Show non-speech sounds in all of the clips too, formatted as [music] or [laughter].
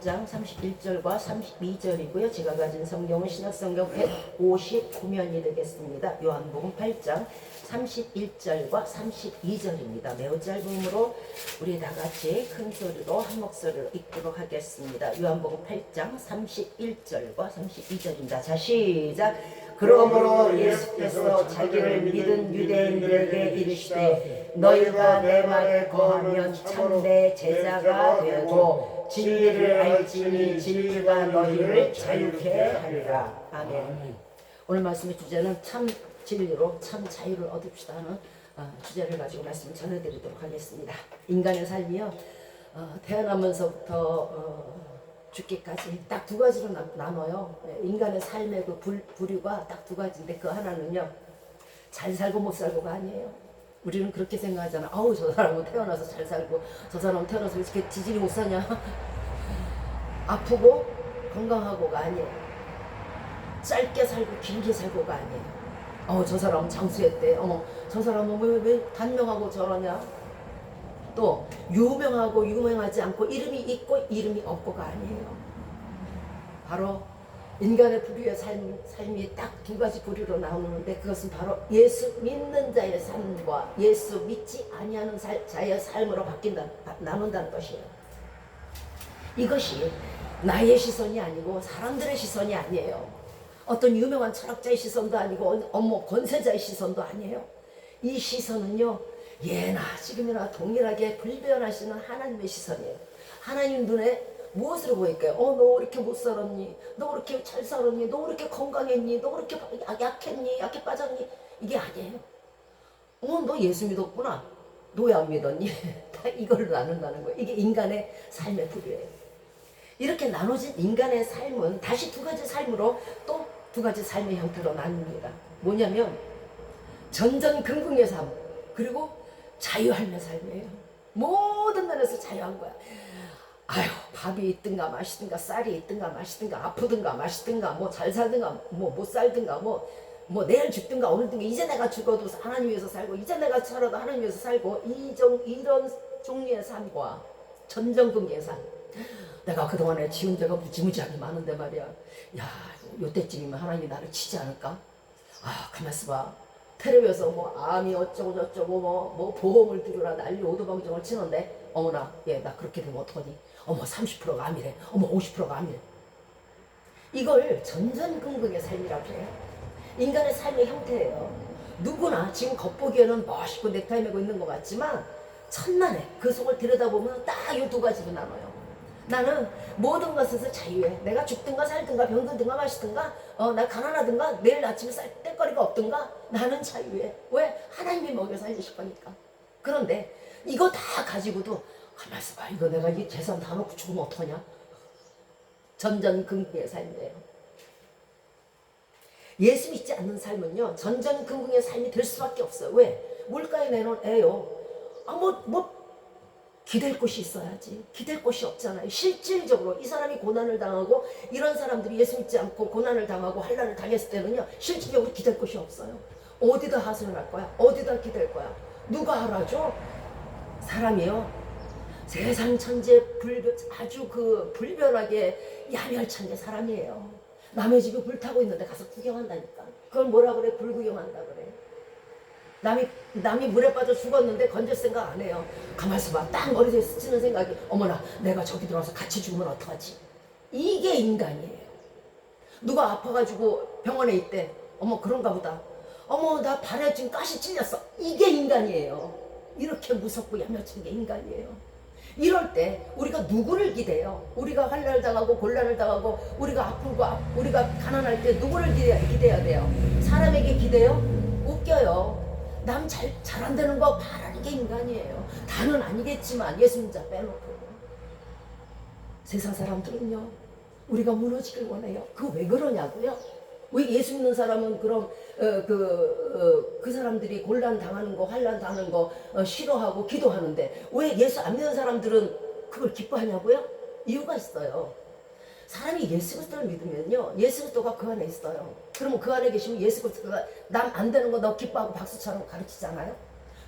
8장 31절과 32절이고요. 제가 가진 성경은 신약성경 159면이 되겠습니다. 요한복음 8장 31절과 32절입니다. 매우 짧음으로 우리 다 같이 큰 소리로 한 목소리로 읽도록 하겠습니다. 요한복음 8장 31절과 32절입니다. 자 시작. 그러므로 예수께서 자기를 믿은 유대인들에게 이르시되 너희가 내 말에 거하면 참 내 제자가 되고 진리를 알지니 진리가 너희를 자유케 하리라. 아멘. 오늘 말씀의 주제는 참 진리로 참 자유를 얻읍시다 하는 어, 주제를 가지고 말씀 전해드리도록 하겠습니다. 인간의 삶이요 어, 태어나면서부터 어, 죽기까지 딱 두 가지로 나, 나눠요. 예, 인간의 삶의 그 불, 부류가 딱 두 가지인데 그 하나는요 잘 살고 못 살고가 아니에요. 우리는 그렇게 생각하잖아. 아우 저 사람은 태어나서 잘 살고 저 사람은 태어나서 왜 이렇게 지질이 못 사냐. [laughs] 아프고 건강하고가 아니에요. 짧게 살고 길게 살고가 아니에요. 어, 저 사람은 장수했대. 어머, 저 사람은 왜, 왜 단명하고 저러냐? 또 유명하고 유명하지 않고 이름이 있고 이름이 없고가 아니에요. 바로 인간의 부류의 삶, 삶이 딱 두 가지 부류로 나오는데 그것은 바로 예수 믿는 자의 삶과 예수 믿지 아니하는 살, 자의 삶으로 바뀐다, 나눈다는 것이에요. 이것이 나의 시선이 아니고 사람들의 시선이 아니에요. 어떤 유명한 철학자의 시선도 아니고 어머 권세자의 시선도 아니에요. 이 시선은요 예나 지금이나 동일하게 불변하시는 하나님의 시선이에요. 하나님 눈에 무엇으로 보일까요? 어, 너 이렇게 못 살았니? 너 이렇게 잘 살았니? 너 이렇게 건강했니? 너 이렇게 약- 약했니? 약해 빠졌니? 이게 아니에요. 어, 너 예수 믿었구나. 너왜안 믿었니? [laughs] 다 이걸 나눈다는 거예요. 이게 인간의 삶의 부류예요. 이렇게 나눠진 인간의 삶은 다시 두 가지 삶으로 또 두 가지 삶의 형태로 나눕니다. 뭐냐면 전전긍긍의 삶 그리고 자유할매 삶이에요. 모든 면에서 자유한 거야. 아유 밥이 있든가 맛있든가 쌀이 있든가 맛있든가 아프든가 맛있든가 뭐 잘 살든가 뭐 못 살든가 뭐 뭐 내일 죽든가 오늘 든가 이제 내가 죽어도 하나님 위해서 살고 이제 내가 살아도 하나님 위해서 살고 이종 이런 종류의 삶과 삶 내가 그동안에 지은 죄가 무지무지하게 많은데 말이야. 야, 요때쯤이면 하나님이 나를 치지 않을까? 아, 가만있어 봐. 텔레비에서 뭐 암이 어쩌고 저쩌고 뭐, 뭐 보험을 들으라 난리 오도방정을 치는데 어머나, 얘 나 그렇게 되면 어떡하니? 어머 30%가 암이래. 어머 50%가 암이래. 이걸 전전긍긍의 삶이라고 해요. 인간의 삶의 형태예요. 누구나 지금 겉보기에는 멋있고 넥타이 메고 있는 것 같지만 첫날에 그 속을 들여다보면 딱 이 두 가지로 나눠요. 나는 모든 것에서 자유해. 내가 죽든가 살든가 병들든가 마시든가 어, 나 가난하든가 내일 아침에 쌀 뗄거리가 없든가 나는 자유해. 왜? 하나님이 먹여 살리실 거니까. 그런데 이거 다 가지고도 가만 있어봐. 이거 내가 이 재산 다 놓고 죽으면 어떡하냐? 전전긍긍의 삶이에요. 예수 믿지 않는 삶은요 전전긍긍의 삶이 될 수밖에 없어요. 왜? 물가에 내놓은 애요. 아뭐 뭐 기댈 곳이 있어야지. 기댈 곳이 없잖아요. 실질적으로 이 사람이 고난을 당하고 이런 사람들이 예수 믿지 않고 고난을 당하고 환란을 당했을 때는요 실질적으로 기댈 곳이 없어요. 어디다 하소연할 거야? 어디다 기댈 거야? 누가 알아줘? 사람이요. 세상 천재 불변 아주 그 불변하게 야멸찬 게 사람이에요. 남의 집에 불 타고 있는데 가서 구경한다니까. 그걸 뭐라 그래? 불구경한다 그래. 남이 남이 물에 빠져 죽었는데 건질 생각 안 해요. 가만있어 봐. 딱 머리에 스치는 생각이 어머나 내가 저기 들어와서 같이 죽으면 어떡하지? 이게 인간이에요. 누가 아파가지고 병원에 있대. 어머 그런가 보다. 어머 나 발에 지금 가시 찔렸어. 이게 인간이에요. 이렇게 무섭고 야멸찬 게 인간이에요. 이럴 때 우리가 누구를 기대요? 우리가 환란을 당하고 곤란을 당하고 우리가 아프고 아- 우리가 가난할 때 누구를 기대, 기대야 돼요? 사람에게 기대요? 웃겨요. 남 잘 잘 안 되는 거 바라는 게 인간이에요. 다는 아니겠지만 예수 믿자 빼놓고 세상 사람들은요 우리가 무너지길 원해요. 그거 왜 그러냐고요? 왜 예수 믿는 사람은 그럼 어, 그, 어, 그 사람들이 곤란 당하는 거, 환란 당하는 거 어, 싫어하고 기도하는데 왜 예수 안 믿는 사람들은 그걸 기뻐하냐고요? 이유가 있어요. 사람이 예수 그리스도를 믿으면요, 예수 그리스도가 그 안에 있어요. 그러면 그 안에 계시면 예수 그리스도가 남 안 되는 거 너 기뻐하고 박수처럼 가르치잖아요.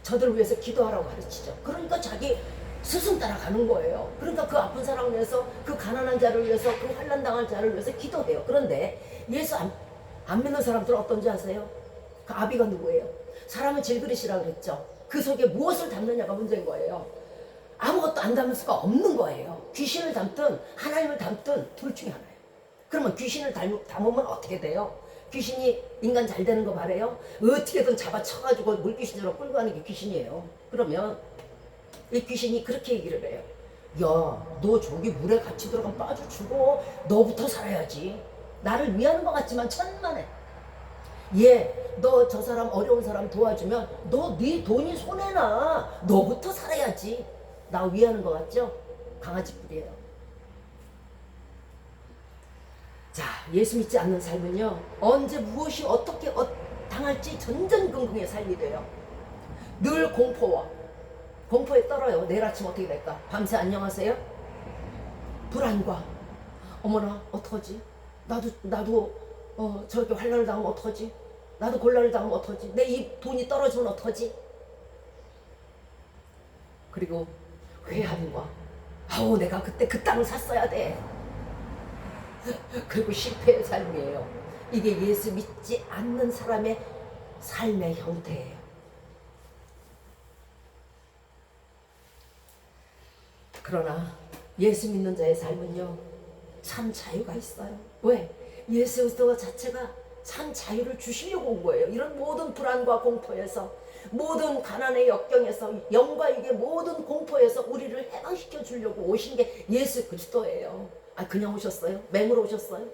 저들을 위해서 기도하라고 가르치죠. 그러니까 자기 스승 따라가는 거예요. 그러니까 그 아픈 사람을 위해서 그 가난한 자를 위해서 그 환난 당할 자를 위해서 기도해요. 그런데 예수 안, 안 믿는 사람들은 어떤지 아세요? 그 아비가 누구예요? 사람을 질그릇이라 그랬죠. 그 속에 무엇을 담느냐가 문제인 거예요. 아무것도 안 담을 수가 없는 거예요. 귀신을 담든 하나님을 담든 둘 중에 하나예요. 그러면 귀신을 닮, 담으면 어떻게 돼요? 귀신이 인간 잘 되는 거 바래요? 어떻게든 잡아쳐가지고 물귀신으로 끌고 가는 게 귀신이에요. 그러면 이 귀신이 그렇게 얘기를 해요. 야, 너 저기 물에 같이 들어가면 빠져 죽어. 너부터 살아야지. 나를 위하는 것 같지만 천만에. 예, 너 저 사람 어려운 사람 도와주면 너 네 돈이 손해나. 너부터 살아야지. 나 위하는 것 같죠? 강아지 뿔이에요. 자, 예수 믿지 않는 삶은요, 언제 무엇이 어떻게 어, 당할지 전전긍긍의 삶이 돼요. 늘 공포와 공포에 떨어요. 내일 아침 어떻게 될까? 밤새 안녕하세요? 불안과 어머나 어떡하지? 나도 나도 어, 저렇게 환란을 당하면 어떡하지? 나도 곤란을 당하면 어떡하지? 내 이 돈이 떨어지면 어떡하지? 그리고 회함과 아우 내가 그때 그 땅을 샀어야 돼. 그리고 실패의 삶이에요. 이게 예수 믿지 않는 사람의 삶의 형태예요. 그러나 예수 믿는 자의 삶은요 참 자유가 있어요. 왜? 예수 그리스도 자체가 참 자유를 주시려고 온 거예요. 이런 모든 불안과 공포에서 모든 가난의 역경에서 영과 이게 모든 공포에서 우리를 해방시켜 주려고 오신 게 예수 그리스도예요. 아 그냥 오셨어요? 맹으로 오셨어요?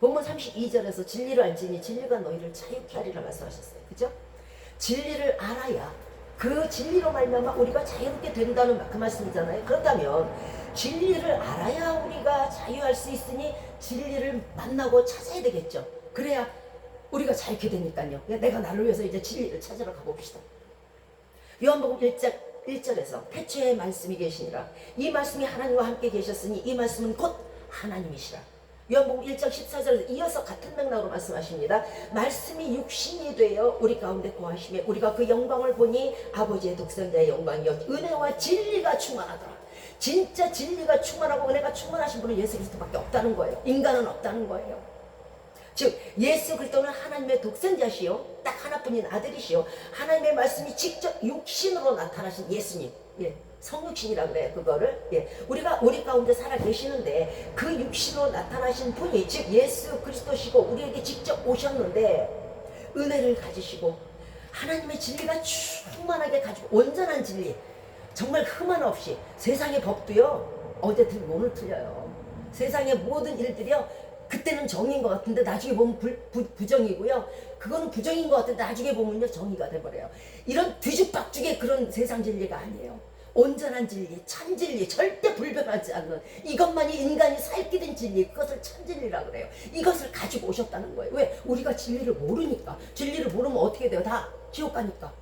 본문 32절에서 진리를 알지니 진리가 너희를 자유케 하리라 말씀하셨어요. 그죠? 진리를 알아야 그 진리로 말미암아 우리가 자유롭게 된다는 그 말씀이잖아요. 그렇다면 진리를 알아야 우리가 자유할 수 있으니 진리를 만나고 찾아야 되겠죠. 그래야 우리가 자유케 되니까요. 내가 나를 위해서 이제 진리를 찾으러 가봅시다. 요한복음 1장 1절에서 태초에 말씀이 계시니라 이 말씀이 하나님과 함께 계셨으니 이 말씀은 곧 하나님이시라 요한복음 1장 14절에서 이어서 같은 맥락으로 말씀하십니다. 말씀이 육신이 되어 우리 가운데 거하심에 우리가 그 영광을 보니 아버지의 독생자의 영광이요. 은혜와 진리가 충만하더라. 진짜 진리가 충만하고 은혜가 충만하신 분은 예수 그리스도밖에 없다는 거예요. 인간은 없다는 거예요. 즉 예수 그리스도는 하나님의 독생자시요. 딱 하나뿐인 아들이시요. 하나님의 말씀이 직접 육신으로 나타나신 예수님. 예 성육신이라 그래요 그거를 예 우리가 우리 가운데 살아 계시는데 그 육신으로 나타나신 분이 즉 예수 그리스도시고 우리에게 직접 오셨는데 은혜를 가지시고 하나님의 진리가 충만하게 가지고 온전한 진리 정말 흠한 없이 세상의 법도요 어제 틀리고 오늘 틀려요 세상의 모든 일들이요 그때는 정인 것 같은데 나중에 보면 불, 부, 부정이고요. 그거는 부정인 것 같은데 나중에 보면요 정의가 돼버려요. 이런 뒤죽박죽의 그런 세상 진리가 아니에요. 온전한 진리, 참 진리, 절대 불변하지 않는 이것만이 인간이 살게 된 진리, 그것을 참 진리라 그래요. 이것을 가지고 오셨다는 거예요. 왜? 우리가 진리를 모르니까. 진리를 모르면 어떻게 돼요? 다 지옥 가니까.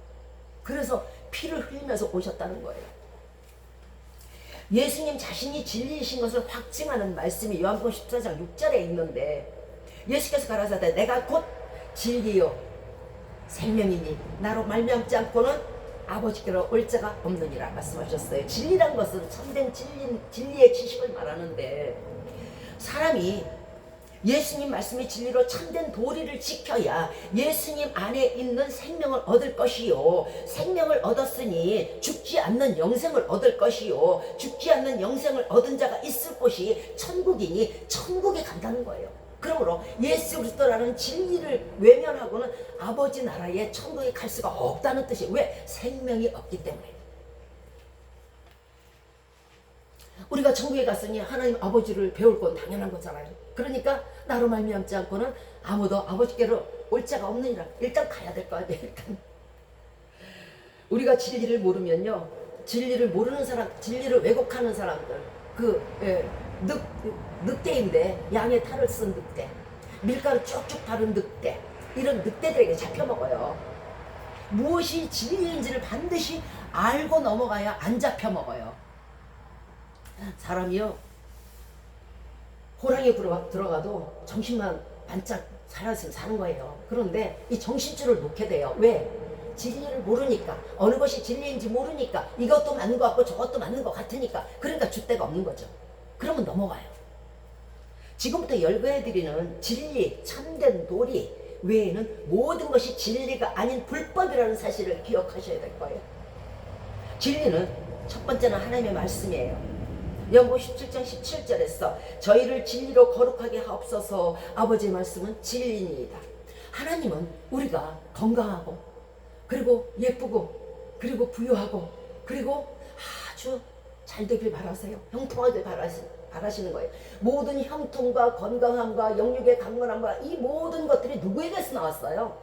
그래서 피를 흘리면서 오셨다는 거예요. 예수님 자신이 진리이신 것을 확증하는 말씀이 요한복음 14장 6절에 있는데 예수께서 가라사대 내가 곧 진리요 생명이니 나로 말미암지 않고는 아버지께로 올 자가 없느니라 말씀하셨어요. 진리란 것은 참된 진리, 진리의 지식을 말하는데 사람이 예수님 말씀의 진리로 참된 도리를 지켜야 예수님 안에 있는 생명을 얻을 것이요. 생명을 얻었으니 죽지 않는 영생을 얻을 것이요. 죽지 않는 영생을 얻은 자가 있을 곳이 천국이니 천국에 간다는 거예요. 그러므로 예수 그리스도라는 진리를 외면하고는 아버지 나라에 천국에 갈 수가 없다는 뜻이 왜? 생명이 없기 때문에. 우리가 천국에 갔으니 하나님 아버지를 배울 건 당연한 거잖아요. 그러니까 나로 말미암지 않고는 아무도 아버지께로 올 자가 없느니라. 일단 가야 될 거 아니에요. 일단 우리가 진리를 모르면요, 진리를 모르는 사람, 진리를 왜곡하는 사람들, 그 예, 늑, 늑대인데 양의 탈을 쓴 늑대, 밀가루 쭉쭉 바른 늑대, 이런 늑대들에게 잡혀 먹어요. 무엇이 진리인지를 반드시 알고 넘어가야 안 잡혀 먹어요. 사람이요 호랑이 들어, 들어가도 정신만 반짝 살았으면 사는 거예요. 그런데 이 정신줄을 놓게 돼요. 왜? 진리를 모르니까 어느 것이 진리인지 모르니까 이것도 맞는 것 같고 저것도 맞는 것 같으니까 그러니까 줏대가 없는 거죠. 그러면 넘어가요. 지금부터 열거해드리는 진리, 참된 도리 외에는 모든 것이 진리가 아닌 불법이라는 사실을 기억하셔야 될 거예요. 진리는 첫 번째는 하나님의 말씀이에요. 연고 17장 17절에서 저희를 진리로 거룩하게 하옵소서 아버지의 말씀은 진리입니다. 하나님은 우리가 건강하고 그리고 예쁘고 그리고 부유하고 그리고 아주 잘 되길 바라세요. 형통하길 바라시, 바라시는 거예요. 모든 형통과 건강함과 영육의 강건함과 이 모든 것들이 누구에게서 나왔어요?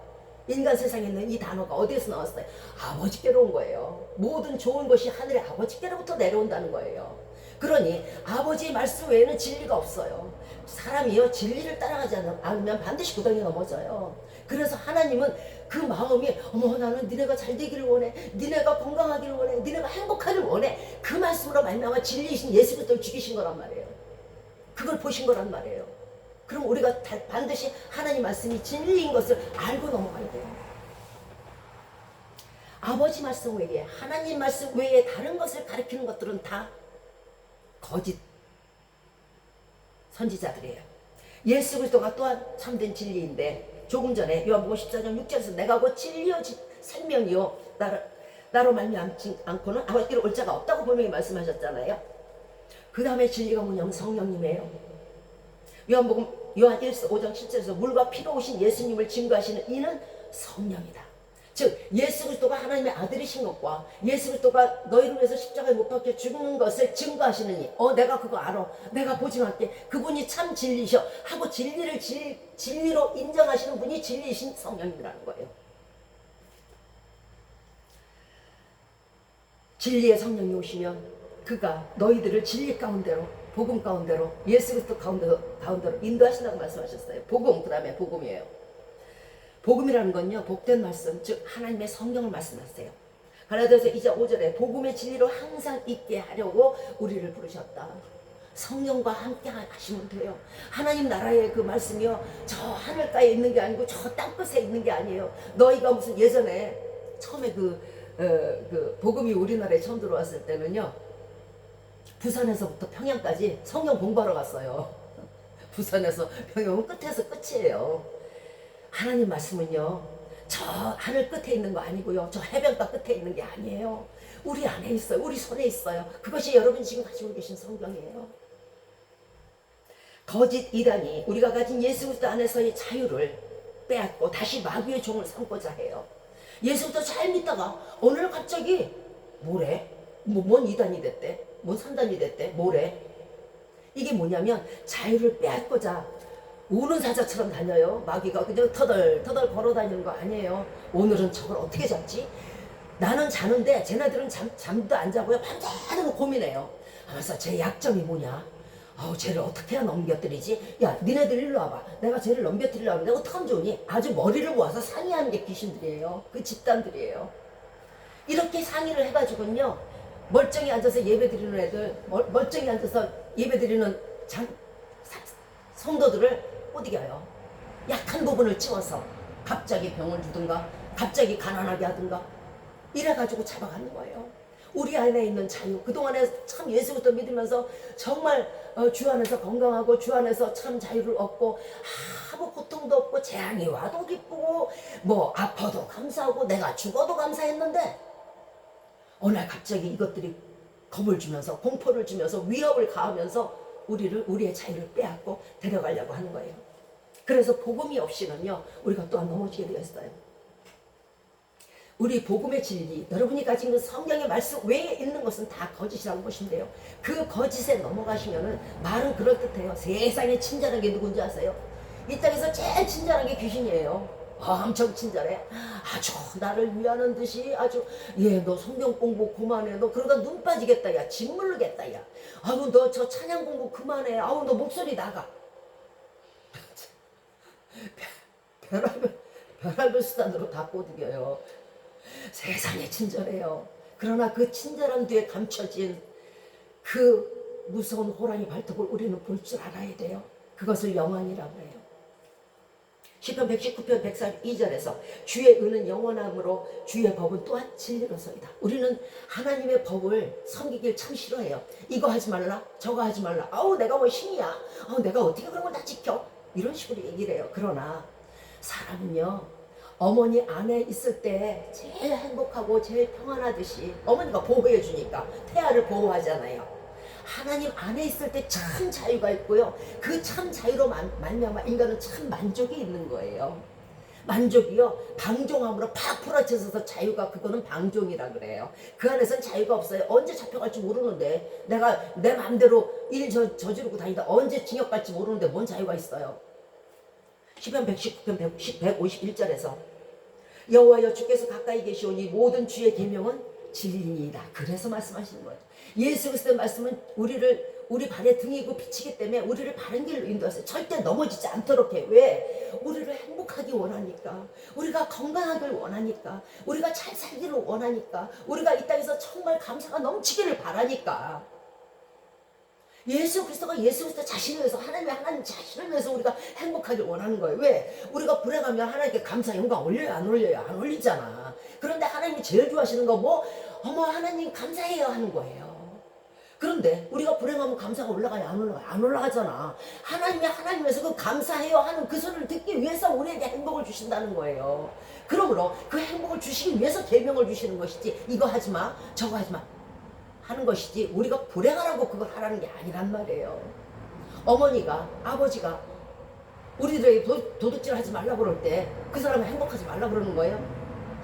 인간 세상에 있는 이 단어가 어디에서 나왔어요? 아버지께로 온 거예요. 모든 좋은 것이 하늘의 아버지께로부터 내려온다는 거예요. 그러니 아버지의 말씀 외에는 진리가 없어요. 사람이요 진리를 따라가지 않으면 반드시 구덩이 넘어져요. 그래서 하나님은 그 마음이 어머 나는 니네가 잘 되기를 원해, 니네가 건강하기를 원해, 니네가 행복하기를 원해. 그 말씀으로 말미암아 진리이신 예수 그리스도를 죽이신 거란 말이에요. 그걸 보신 거란 말이에요. 그럼 우리가 다- 반드시 하나님 말씀이 진리인 것을 알고 넘어가야 돼요. 아버지 말씀 외에 하나님 말씀 외에 다른 것을 가리키는 것들은 다 거짓 선지자들이에요. 예수 그리스도가 또한 참된 진리인데 조금 전에 요한복음 14장 6절에서 내가 곧 진리요 지- 생명이요 나로, 나로 말미암지 않고는 아버지께로 올 자가 없다고 분명히 말씀하셨잖아요. 그 다음에 진리가 뭐냐면 성령님이에요. 요한복음 요한 1서 5장 7절에서 물과 피로 오신 예수님을 증거하시는 이는 성령이다. 즉 예수 하나님의 아들이신 것과 예수 그리스도가 너희를 위해서 십자가에 못 박혀 죽는 것을 증거하시느니 어 내가 그거 알아. 내가 보증할게. 그분이 참 진리셔. 하고 진리를 진, 진리로 인정하시는 분이 진리이신 성령님이라는 거예요. 진리의 성령이 오시면 그가 너희들을 진리 가운데로 복음 가운데로 예수 그리스도 가운데로, 가운데로 인도하신다고 말씀하셨어요. 복음 그 다음에 복음이에요 복음이라는 건요 복된 말씀 즉 하나님의 성경을 말씀하세요. 갈라디아서 2장 5절에 복음의 진리로 항상 있게 하려고 우리를 부르셨다. 성령과 함께 하시면 돼요. 하나님 나라의 그 말씀이요 저 하늘가에 있는 게 아니고 저 땅끝에 있는 게 아니에요. 너희가 무슨 예전에 처음에 그, 어, 그 복음이 우리나라에 처음 들어왔을 때는요 부산에서부터 평양까지 성경 공부하러 갔어요. [laughs] 부산에서 평양은 끝에서 끝이에요 하나님 말씀은요, 저 하늘 끝에 있는 거 아니고요, 저 해변가 끝에 있는 게 아니에요. 우리 안에 있어요. 우리 손에 있어요. 그것이 여러분 지금 가지고 계신 성경이에요. 거짓 이단이 우리가 가진 예수 그리스도 안에서의 자유를 빼앗고 다시 마귀의 종을 삼고자 해요. 예수부터 잘 믿다가 날 갑자기 뭐래? 뭐, 뭔 이단이 됐대? 뭔 산단이 됐대? 뭐래? 이게 뭐냐면 자유를 빼앗고자 우는 사자처럼 다녀요. 마귀가 그냥 터덜 터덜 걸어 다니는 거 아니에요. 오늘은 저걸 어떻게 잡지? 나는 자는데 쟤네들은 잠, 잠도 안 자고요. 밤새도록 고민해요. 하면서 제 약점이 뭐냐? 아우 쟤를 어떻게 해야 넘겨뜨리지? 야 니네들 일로 와봐. 내가 쟤를 넘겨뜨리려고 하는데 어떡하면 좋니? 아주 머리를 모아서 상의하는 게 귀신들이에요. 그 집단들이에요. 이렇게 상의를 해가지고요. 멀쩡히 앉아서 예배 드리는 애들, 멀, 멀쩡히 앉아서 예배 드리는 장, 사- 성도들을 못 이겨요. 약한 부분을 찌워서 갑자기 병을 주든가 갑자기 가난하게 하든가 이래가지고 잡아가는 거예요. 우리 안에 있는 자유 그동안에 참 예수부터 믿으면서 정말 어, 주 안에서 건강하고 주 안에서 참 자유를 얻고 아무 고통도 없고 재앙이 와도 기쁘고 뭐 아파도 감사하고 내가 죽어도 감사했는데 어느 날 갑자기 이것들이 겁을 주면서 공포를 주면서 위협을 가하면서 우리를 우리의 자유를 빼앗고 데려가려고 하는 거예요. 그래서 복음이 없이는요 우리가 또한 넘어지게 되었어요. 우리 복음의 진리, 여러분이 가진 그 성경의 말씀 외에 있는 것은 다 거짓이라고 보시면 돼요. 그 거짓에 넘어가시면은 말은 그럴듯해요. 세상에 친절한 게 누군지 아세요? 이 땅에서 제일 친절한 게 귀신이에요. 엄청 친절해. 아주 나를 위하는 듯이 아주 예 너 성경 공부 그만해. 너 그러다 눈 빠지겠다 야. 짓 물르겠다 야. 아우 너 저 찬양 공부 그만해. 아우 너 목소리 나가. 별별 별별 수단으로 다 꼬드겨요. 세상에 친절해요. 그러나 그 친절한 뒤에 감춰진 그 무서운 호랑이 발톱을 우리는 볼 줄 알아야 돼요. 그것을 영안이라고 해요. 시편 119편 142절에서 주의 은은 영원함으로 주의 법은 또한 진리로서이다. 우리는 하나님의 법을 섬기길 참 싫어해요. 이거 하지 말라, 저거 하지 말라. 아우 내가 뭐 신이야. 아우 내가 어떻게 그런 걸 다 지켜? 이런 식으로 얘기를 해요. 그러나 사람은요. 어머니 안에 있을 때 제일 행복하고 제일 평안하듯이 어머니가 보호해 주니까 태아를 보호하잖아요. 하나님 안에 있을 때 참 자유가 있고요. 그 참 자유로 만- 말미암아 인간은 참 만족이 있는 거예요. 만족이요 방종함으로 팍 풀어져서 자유가 그거는 방종이라 그래요. 그 안에서는 자유가 없어요. 언제 잡혀갈지 모르는데 내가 내 마음대로 일 저, 저지르고 다니다 언제 징역 갈지 모르는데 뭔 자유가 있어요. 시편 119편 151절에서 여호와여 주께서 가까이 계시오니 모든 주의 계명은 진리이다. 그래서 말씀하시는 거예요. 예수 그리스도의 말씀은 우리를 우리 발에 등이고 비치기 때문에 우리를 바른 길로 인도하세요. 절대 넘어지지 않도록 해. 왜? 우리를 행복하기 원하니까. 우리가 건강하길 원하니까. 우리가 잘 살기를 원하니까. 우리가 이 땅에서 정말 감사가 넘치기를 바라니까. 예수 그리스도가 예수 그리스도 자신을 위해서 하나님의 하나님 자신을 위해서 우리가 행복하길 원하는 거예요. 왜? 우리가 불행하면 하나님께 감사 영광 올려요 안 올려요? 안 올리잖아. 그런데 하나님이 제일 좋아하시는 거 뭐? 어머 하나님 감사해요 하는 거예요. 그런데 우리가 불행하면 감사가 올라가요 안 올라가요? 안 올라가잖아. 하나님이 하나님에서 그 감사해요 하는 그 소리를 듣기 위해서 우리에게 행복을 주신다는 거예요. 그러므로 그 행복을 주시기 위해서 계명을 주시는 것이지 이거 하지 마 저거 하지 마 하는 것이지 우리가 불행하라고 그걸 하라는 게 아니란 말이에요. 어머니가 아버지가 우리들에게 도, 도둑질 하지 말라 그럴 때 그 사람은 행복하지 말라 그러는 거예요.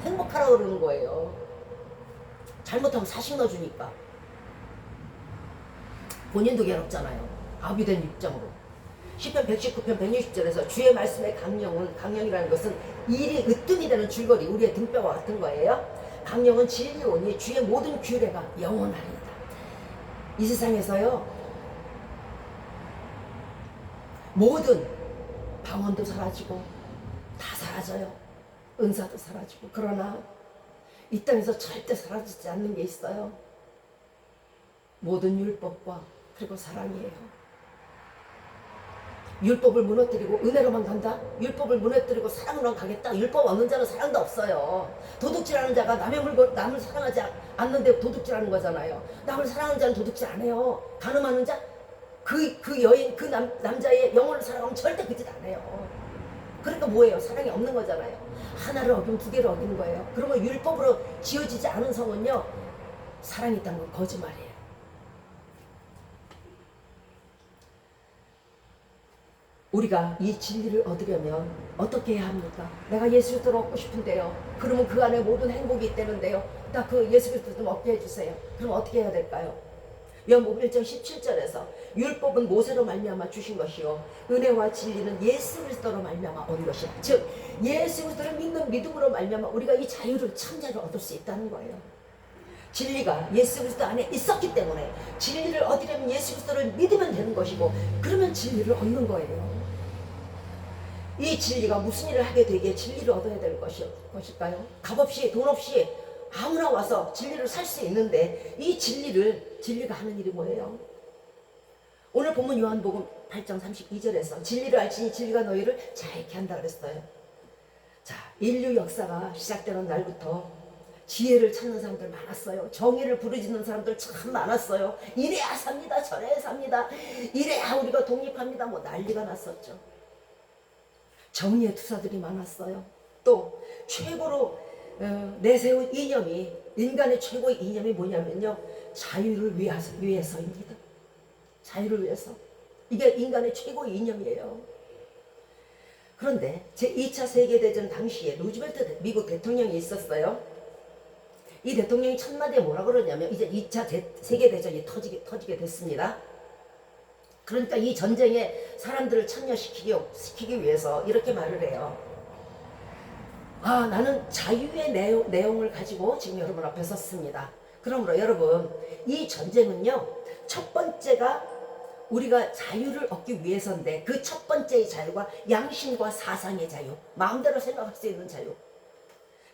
행복하라 그러는 거예요. 잘못하면 사식 넣어주니까 본인도 괴롭잖아요. 아비된 입장으로. 10편 119편 160절에서 주의 말씀의 강령은 강령이라는 것은 일이 으뜸이 되는 줄거리 우리의 등뼈와 같은 거예요. 강령은 진리오니 주의 모든 규례가 영원하리이다. 이 세상에서요 모든 방언도 사라지고 다 사라져요. 은사도 사라지고 그러나 이 땅에서 절대 사라지지 않는 게 있어요. 모든 율법과 그리고 사랑이에요. 율법을 무너뜨리고 은혜로만 간다? 율법을 무너뜨리고 사랑으로만 가겠다? 율법 없는 자는 사랑도 없어요. 도둑질하는 자가 남의 물건 남을 사랑하지 않는데 도둑질하는 거잖아요. 남을 사랑하는 자는 도둑질 안 해요. 가늠하는 자? 그, 그 여인, 그 남, 남자의 영혼을 사랑하면 절대 그 짓 안 해요. 그러니까 뭐예요? 사랑이 없는 거잖아요. 하나를 어기면 두 개를 어기는 거예요. 그러면 율법으로 지어지지 않은 성은요, 사랑이 있다는 건 거짓말이에요. 우리가 이 진리를 얻으려면 어떻게 해야 합니까? 내가 예수 그리스도를 얻고 싶은데요. 그러면 그 안에 모든 행복이 있다는데요. 나 그 예수 그리스도 좀 얻게 해주세요. 그럼 어떻게 해야 될까요? 요한복음 1장 17절에서 율법은 모세로 말미암아 주신 것이요 은혜와 진리는 예수 그리스도로 말미암아 얻은 것이야. 즉 예수 그리스도를 믿는 믿음으로 말미암아 우리가 이 자유를 참자를 얻을 수 있다는 거예요. 진리가 예수 그리스도 안에 있었기 때문에 진리를 얻으려면 예수 그리스도를 믿으면 되는 것이고 그러면 진리를 얻는 거예요. 이 진리가 무슨 일을 하게 되기에 진리를 얻어야 될 것이, 것일까요? 값 없이 돈 없이 아무나 와서 진리를 살 수 있는데 이 진리를 진리가 하는 일이 뭐예요? 오늘 본문 요한복음 8장 32절에서 진리를 알지니 진리가 너희를 자유케 한다 그랬어요. 자, 인류 역사가 시작되는 날부터 지혜를 찾는 사람들 많았어요. 정의를 부르짖는 사람들 참 많았어요. 이래야 삽니다. 저래야 삽니다. 이래야 우리가 독립합니다. 뭐 난리가 났었죠. 정의의 투사들이 많았어요. 또 최고로 어, 내세운 이념이 인간의 최고의 이념이 뭐냐면요. 자유를 위해서, 위해서 입니다. 자유를 위해서. 이게 인간의 최고의 이념이에요. 그런데 제2차 세계대전 당시에 루즈벨트 미국 대통령이 있었어요. 이 대통령이 첫마디에 뭐라 그러냐면 이제 2차 대- 세계대전이 터지게, 터지게 됐습니다. 그러니까 이 전쟁에 사람들을 참여시키기 시키기 위해서 이렇게 말을 해요. 아, 나는 자유의 내용, 내용을 가지고 지금 여러분 앞에 섰습니다. 그러므로 여러분, 이 전쟁은요, 첫 번째가 우리가 자유를 얻기 위해서인데 그 첫 번째의 자유가 양심과 사상의 자유, 마음대로 생각할 수 있는 자유.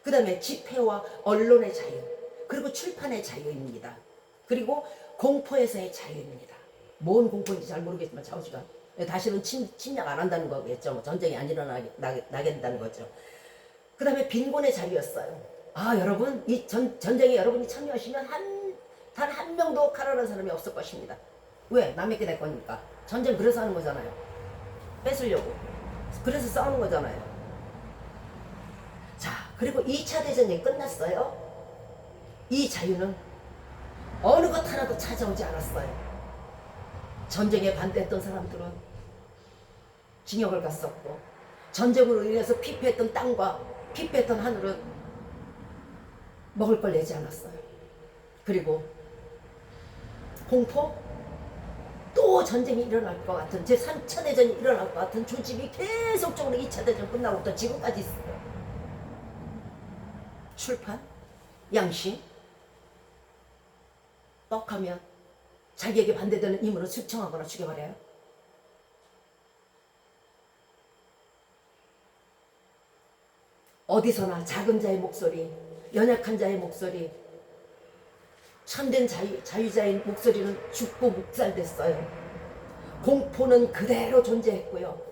그 다음에 집회와 언론의 자유, 그리고 출판의 자유입니다. 그리고 공포에서의 자유입니다. 뭔 공포인지 잘 모르겠지만 좌우지간. 다시는 침, 침략 안 한다는 거겠죠. 뭐 전쟁이 안 된다는 거죠. 그 다음에 빈곤의 자유였어요. 아, 여러분, 이 전, 전쟁에 여러분이 참여하시면 한, 단 한 명도 칼하는 사람이 없을 것입니다. 왜? 남에게 될 거니까. 전쟁 그래서 하는 거잖아요. 뺏으려고. 그래서 싸우는 거잖아요. 자, 그리고 2차 대전이 끝났어요. 이 자유는 어느 것 하나도 찾아오지 않았어요. 전쟁에 반대했던 사람들은 징역을 갔었고, 전쟁으로 인해서 피폐했던 땅과 피폐했던 하늘은 먹을 걸 내지 않았어요. 그리고 공포? 또 전쟁이 일어날 것 같은 제 3차 대전이 일어날 것 같은 조짐이 계속적으로 2차 대전 끝나고부터 지금까지 있어요. 출판, 양심, 떡하면 자기에게 반대되는 임무를 숙청하거나 죽여버려요. 어디서나 작은 자의 목소리, 연약한 자의 목소리, 참된 자유, 자유자의 목소리는 죽고 묵살됐어요. 공포는 그대로 존재했고요.